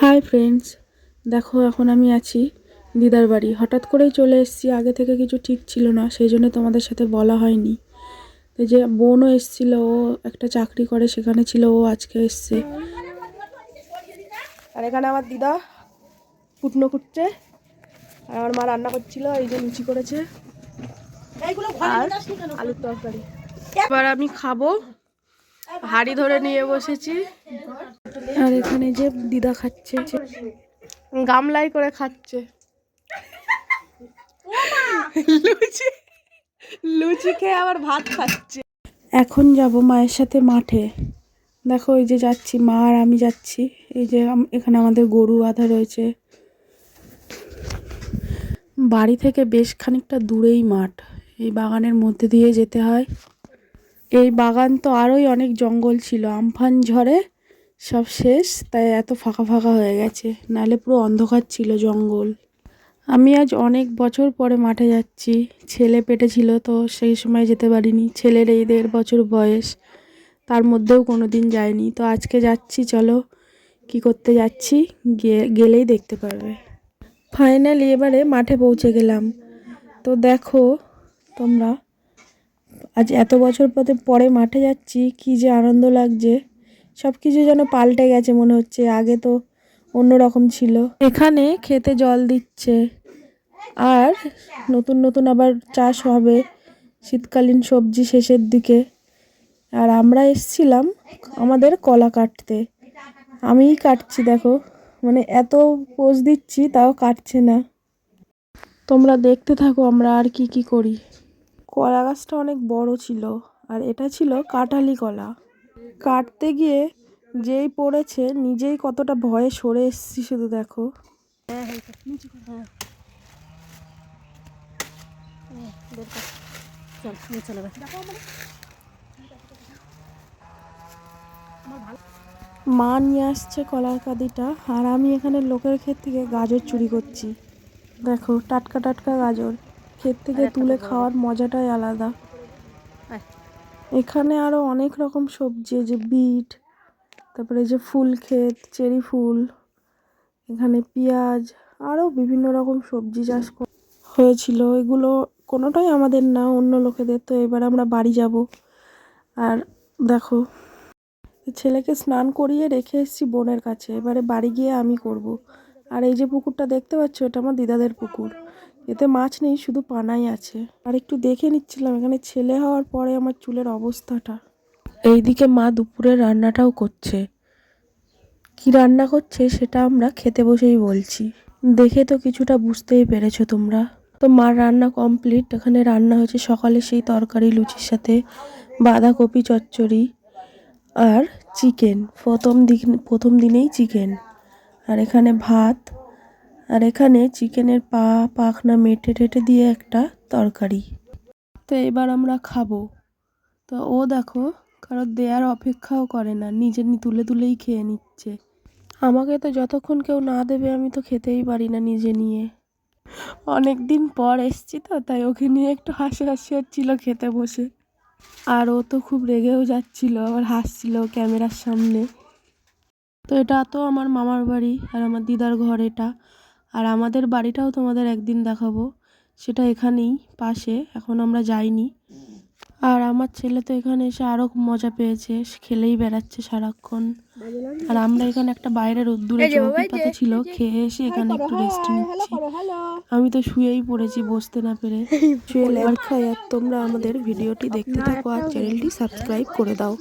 Hi friends দেখো এখন আমি আছি দিদার বাড়ি। হঠাৎ করেই চলে এসেছি। আগে থেকে কিছু ঠিক ছিল না সেই জন্য তোমাদের সাথে বলা হয়নি। তো যে বোনও এসেছিল ও একটা চাকরি করে সেখানে ছিল ও আজকে এসছে। আর এখানে আমার দিদা কুটনো কুটছে আর আমার মা রান্না করছিল এই যে লুচি করেছে। আর আলুর তরকারি। এবার আমি খাব। হাড়ি ধরে নিয়ে বসেছি। আর এখানে যে দিদা খাচ্ছে গামলাই করে খাচ্ছে। লুচি লুচি খেয়ে আবার ভাত খাচ্ছে। এখন যাব মায়ের সাথে মাঠে। দেখো এই যে যাচ্ছি মা আর আমি যাচ্ছি। এই যে এখানে আমাদের গরু বাঁধা রয়েছে। বাড়ি থেকে বেশ খানিকটা দূরেই মাঠ। এই বাগানের মধ্যে দিয়ে যেতে হয়। এই বাগান তো আরোই অনেক জঙ্গল ছিল আমফান ঝড়ে সব শেষ, তাই এত ফাঁকা ফাঁকা হয়ে গেছে। নাহলে পুরো অন্ধকার ছিল জঙ্গল। আমি আজ অনেক বছর পরে মাঠে যাচ্ছি। ছেলে পেটে ছিল তো, সেই সময় যেতে পারিনি। ছেলের এই দেড় বছর বয়স। তার মধ্যেও কোনো দিন যায়নি। তো আজকে যাচ্ছি, চলো। কি করতে যাচ্ছি? গিয়ে গেলেই দেখতে পারবে। ফাইনালি এবারে মাঠে পৌঁছে গেলাম। তো দেখো তোমরা, আজ এত বছর পরে পরে মাঠে যাচ্ছি, কি যে আনন্দ লাগছে। সব কিছু যেন পাল্টে গেছে মনে হচ্ছে, আগে তো অন্যরকম ছিল। এখানে খেতে জল দিচ্ছে, আর নতুন নতুন আবার চাষ হবে, শীতকালীন সবজি শেষের দিকে। আর আমরা এসছিলাম আমাদের কলা কাটতে। আমিই কাটছি, দেখো মানে এত পোজ দিচ্ছি, তাও কাটছে না। তোমরা দেখতে থাকো আমরা আর কি কি করি। কলা গাছটা অনেক বড় ছিল, আর এটা ছিল কাঁঠালি কলা। কাটতে গিয়ে যেই পড়েছে নিজেই কতটা ভয়ে সরে এসেছি শুধু দেখো। মা নিয়ে আসছে কলার কাদিটা আর আমি এখানে লোকের ক্ষেত থেকে গাজর চুরি করছি। দেখো টাটকা টাটকা গাজর ক্ষেত থেকে তুলে খাওয়ার মজাটাই আলাদা। এখানে আরও অনেক রকম সবজি যে বিট, তারপরে যে ফুল ক্ষেত, চেরি ফুল, এখানে পেঁয়াজ আরও বিভিন্ন রকম সবজি চাষ হয়েছিল। এগুলো কোনোটাই আমাদের না, অন্য লোকেদের। তো এবার আমরা বাড়ি যাব। আর দেখো, ছেলেকে স্নান করিয়ে রেখে এসেছি বোনের কাছে। এবারে বাড়ি গিয়ে আমি করব। আর এই যে পুকুরটা দেখতে পাচ্ছ, এটা আমার দিদাদের পুকুর। এতে মাছ নেই, শুধু পানাই আছে। আর একটু দেখে নিচ্ছিলাম, এখানে ছেলে হওয়ার পরে আমার চুলের অবস্থাটা। এইদিকে মা দুপুরে রান্নাটাও করছে। কি রান্না করছে সেটা আমরা খেতে বসেই বলছি। দেখে তো কিছুটা বুঝতেই পেরেছ তোমরা। তো মার রান্না কমপ্লিট, এখানে রান্না হয়েছে সকালে সেই তরকারি, লুচির সাথে বাঁধাকপি, চচ্চড়ি আর চিকেন। প্রথম দিন প্রথম দিনেই চিকেন। আর এখানে ভাত আর এখানে চিকেনের পা, পাখনা মেটে টেটে দিয়ে একটা তরকারি। তো এবার আমরা খাব। তো ও দেখো, কারও দেয়ার অপেক্ষাও করে না, নিজে তুলে তুলেই খেয়ে নিচ্ছে। আমাকে তো যতক্ষণ কেউ না দেবে, আমি তো খেতেই পারি না নিজে নিয়ে। অনেক দিন পর এসছি তো, তাই ওকে নিয়ে একটু হাসি হাসি হচ্ছিল খেতে বসে। আর ও তো খুব রেগেও যাচ্ছিল, আবার হাসছিল ক্যামেরার সামনে। তো এটা তো আমার মামার বাড়ি আর আমার দিদার ঘর এটা। আর আমাদের বাড়িটাও তোমাদের একদিন দেখাবো। সেটা এখানেই পাশে এখন আমরা যাইনি। আর আমার ছেলে তো এখানে এসে আরও মজা পেয়েছে খেলেই বেড়াচ্ছে সারাক্ষণ। আর আমরা এখানে একটা বাইরে রোদ্দুরে চৌকি পাতা ছিল খেয়ে এসে এখানে একটু রেস্ট নিচ্ছি। আমি তো শুয়েই পড়েছি বসতে না পেরে। শুয়ে লেবার খাই আর তোমরা আমাদের ভিডিওটি দেখতে থাকো আর চ্যানেলটি সাবস্ক্রাইব করে দাও।